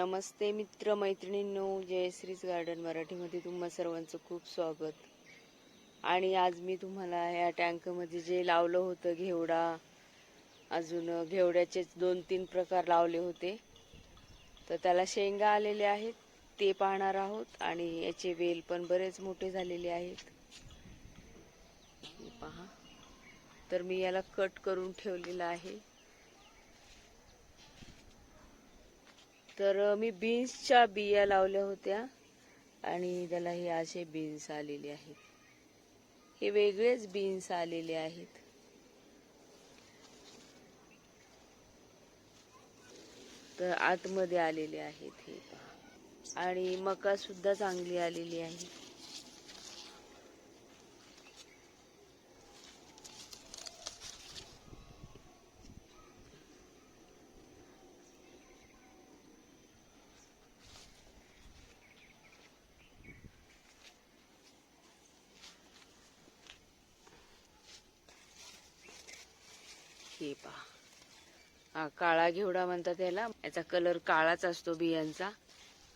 नमस्ते मित्र मैत्रिणींनो जयश्रीज गार्डन मराठीमध्ये तुम्हा सर्वांचं खूप स्वागत. आणि आज मी तुम्हाला या टँकमध्ये जे लावलं होतं घेवडा अजून घेवड्याचेच दोन तीन प्रकार लावले होते. तर त्याला शेंगा आलेले आहेत ते पाहणार आहोत आणि याचे वेल पण बरेच मोठे झालेले आहेत. पहा. तर मी याला कट करून ठेवलेलं आहे. तर मी बीन्सच्या बिया लावल्या होत्या आणि त्याला हे असे बीन्स आलेले आहेत. हे वेगळेच बीन्स आलेले आहेत. तर आतमध्ये आलेले आहेत हे पहा. आणि मका सुद्धा चांगली आलेली आहे. हे पहा. हा काळा घेवडा म्हणतात त्याला याचा कलर काळाच असतो बियांचा.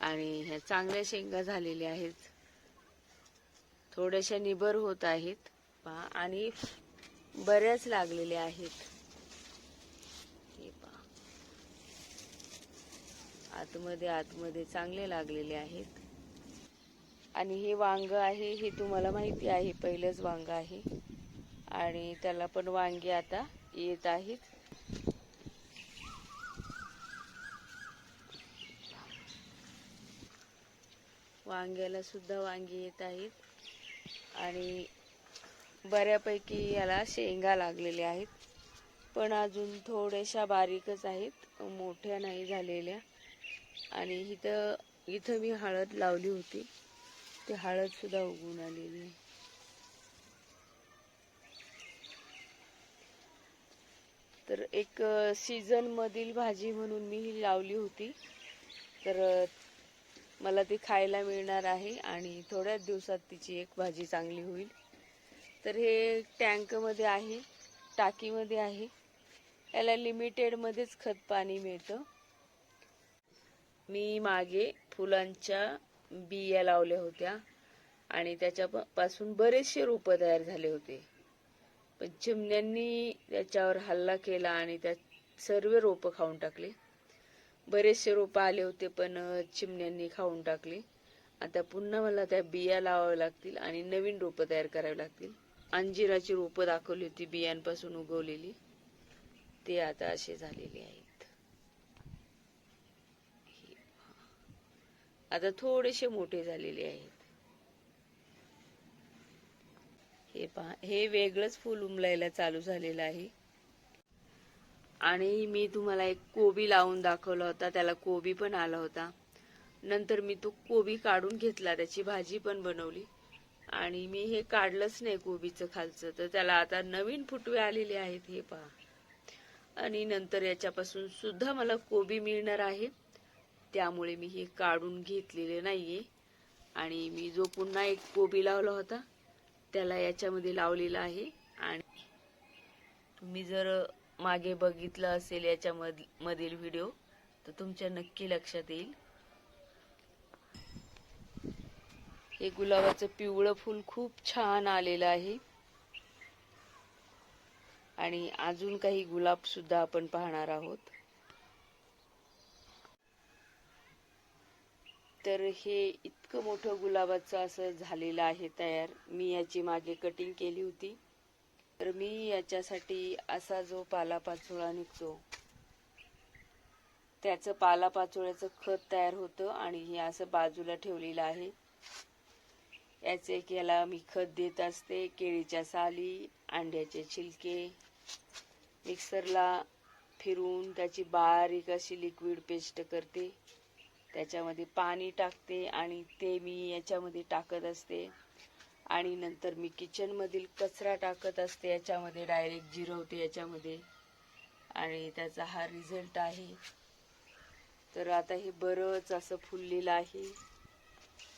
आणि ह्या चांगल्या शेंगा झालेल्या आहेत. थोड्याशा निबर होत आहेत. पहा आणि बऱ्याच लागलेल्या आहेत. हे पहा. आतमध्ये आतमध्ये चांगले लागलेले आहेत. आणि हे वांग आहे हे तुम्हाला माहिती आहे. पहिलंच वांग आहे. आणि त्याला पण वांगी आता येत आहेत. वांग्याला सुद्धा वांगी येत आहेत. आणि बऱ्यापैकी याला शेंगा लागलेल्या आहेत. पण अजून थोड्याशा बारीकच आहेत. मोठ्या नाही झालेल्या. आणि इथं इथं मी हळद लावली होती. ती हळदसुद्धा उगून आलेली. आहे तर एक सीझनमधील भाजी म्हणून मी ही लावली होती. तर मला ती खायला मिळणार आहे आणि थोड्याच दिवसात तिची एक भाजी चांगली होईल. तर हे टँकमध्ये आहे टाकीमध्ये आहे. याला लिमिटेडमध्येच खत पाणी मिळतं. मी मागे फुलांच्या बिया लावल्या होत्या आणि त्याच्यापासून बरेचसे रोपं तयार झाले होते. पण चिमण्यांनी त्याच्यावर हल्ला केला आणि त्यात सर्व रोपं खाऊन टाकले. बरेचसे रोपं आले होते पण चिमण्यांनी खाऊन टाकले. आता पुन्हा मला त्या बिया लावाव्या लागतील आणि नवीन रोपं तयार करावी लागतील. अंजिराची रोपं दाखवली होती बियांपासून उगवलेली. ते आता असे झालेले आहेत. आता थोडेसे मोठे झालेले आहेत. हे पहा हे वेगळंच फुल उमलायला चालू झालेलं आहे. आणि मी तुम्हाला एक कोबी लावून दाखवला होता त्याला कोबी पण आला होता. नंतर मी तो कोबी काढून घेतला त्याची भाजी पण बनवली. आणि मी हे काढलंच नाही कोबीचं खालचं तर त्याला आता नवीन फुटवे आलेले आहेत हे पहा. आणि नंतर याच्यापासून सुद्धा मला कोबी मिळणार आहे. त्यामुळे मी हे काढून घेतलेले नाहीये. आणि मी जो पुन्हा एक कोबी लावला होता त्याला याच्यामध्ये लावलेला आहे. आणि तुम्ही जर मागे बघितलं असेल याच्या मध- मधील व्हिडिओ तर तुमच्या नक्की लक्षात येईल. हे गुलाबाचं पिवळं फूल खूप छान आलेलं आहे. आणि अजून काही गुलाब सुद्धा आपण पाहणार आहोत. तर हे इतकं मोठं गुलाबाचं असं झालेलं आहे तयार. मी याची मागे कटिंग केली होती. तर मी याच्यासाठी असा जो पालापाचोळा निघतो त्याचं पालापाचोळ्याचं खत तयार होतं आणि हे असं बाजूला ठेवलेलं आहे. याचे एक याला मी खत देत असते केळीच्या साली अंड्याचे छिलके मिक्सरला फिरून त्याची बारीक अशी लिक्विड पेस्ट करते. त्याच्यामध्ये पाणी टाकते आणि ते मी याच्यामध्ये टाकत असते. आणि नंतर मी किचनमधील कचरा टाकत असते याच्यामध्ये डायरेक्ट जिरवते याच्यामध्ये. आणि त्याचा हा रिझल्ट आहे. तर आता हे बरंच असं फुललेलं आहे.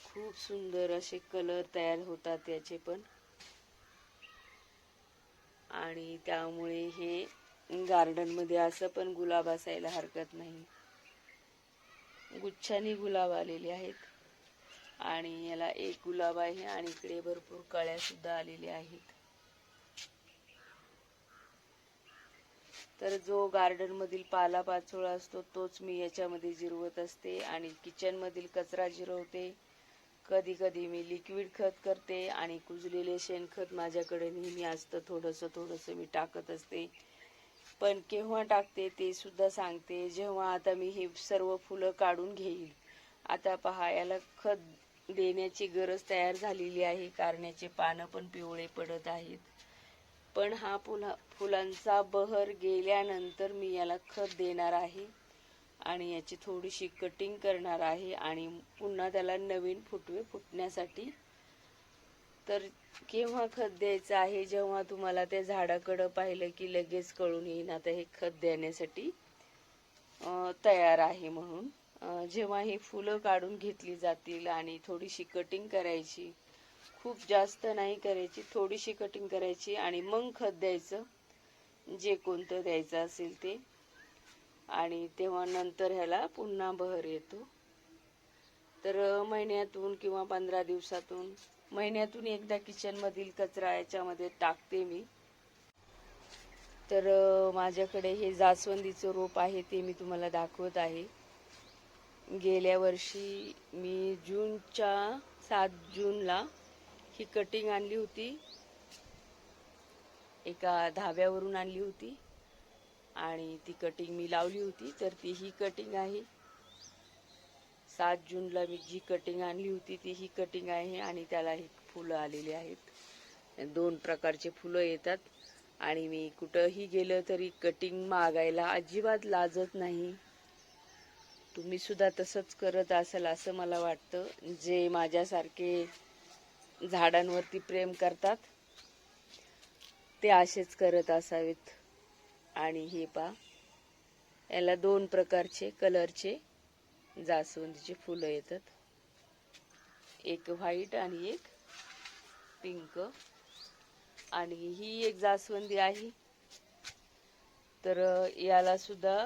खूप सुंदर असे कलर तयार होतात याचे पण. आणि त्यामुळे हे गार्डनमध्ये असं पण गुलाब असायला हरकत नाही. गुच्छानी गुलाब आलेले आहेत. आणि याला एक गुलाब आहे आणि इकडे भरपूर कळ्या सुद्धा आलेल्या आहेत. तर जो गार्डन मधील पालापाचोळा असतो तोच मी याच्यामध्ये जिरवत असते आणि किचन मधील कचरा जिरवते. कधी कधी मी लिक्विड खत करते आणि कुजलेले शेणखत माझ्याकडे नेहमी असतं. थोडंसं थोडंसं मी टाकत असते. पण केव्हा टाकते ते सुद्धा सांगते जेव्हा आता मी हे सर्व फुलं काढून घेईल. आता पहा याला खत देण्याची गरज तयार झालेली आहे कारण्याचे पानं पण पिवळे पडत आहेत. पण हा फुला फुलांचा बहर गेल्यानंतर मी याला खत देणार आहे आणि याची थोडीशी कटिंग करणार आहे आणि पुन्हा त्याला नवीन फुटवे फुटण्यासाठी तर केव्हा खत द्यायचं आहे? जेव्हा तुम्हाला त्या झाडाकडं पाहिलं की लगेच कळून येईन आता हे खत देण्यासाठी तयार आहे म्हणून. जेव्हा ही फुलं काढून घेतली जातील आणि थोडीशी कटिंग करायची खूप जास्त नाही करायची थोडीशी कटिंग करायची आणि मग खत द्यायचं जे कोणतं द्यायचं असेल ते. आणि तेव्हा नंतर ह्याला पुन्हा बहर येतो. तर महिन्यातून किंवा पंधरा दिवसातून महिन्यातून एकदा किचनमधील कचरा याच्यामध्ये टाकते मी. तर माझ्याकडे हे जास्वंदीचं रोप आहे ते मी तुम्हाला दाखवत आहे. गेल्या वर्षी मी जूनच्या सात जूनला ही कटिंग आणली होती. एका धाब्यावरून आणली होती. आणि ती कटिंग मी लावली होती. तर ती ही कटिंग आहे. सात जूनला मी जी कटिंग आणली होती ती ही कटिंग आहे आणि त्याला ही फुलं आलेली आहेत. दोन प्रकारचे फुलं येतात आणि मी कुठंही गेलं तरी कटिंग मागायला अजिबात लाजत नाही. तुम्ही सुद्धा तसंच करत असाल असं मला वाटतं. जे माझ्यासारखे झाडांवरती प्रेम करतात ते असेच करत असावेत. आणि हे पा याला दोन प्रकारचे कलरचे जास्वंदीचे फुलं येतात. एक व्हाईट आणि एक पिंक. आणि ही एक जास्वंदी आहे. तर याला सुद्धा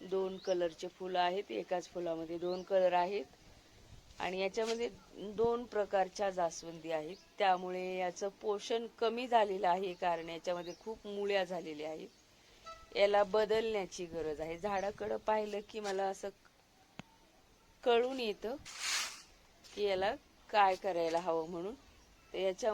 दोन कलरचे फुलं आहेत. एकाच फुलामध्ये दोन कलर आहेत. आणि याच्यामध्ये दोन प्रकारच्या जास्वंदी आहेत. त्यामुळे याचं पोषण कमी झालेलं आहे. कारण याच्यामध्ये खूप मुळ्या झालेल्या आहेत. याला बदलण्याची गरज आहे. झाडाकडं पाहिलं की मला असं कळून येतं की याला काय करायला हवं म्हणून. तर याच्या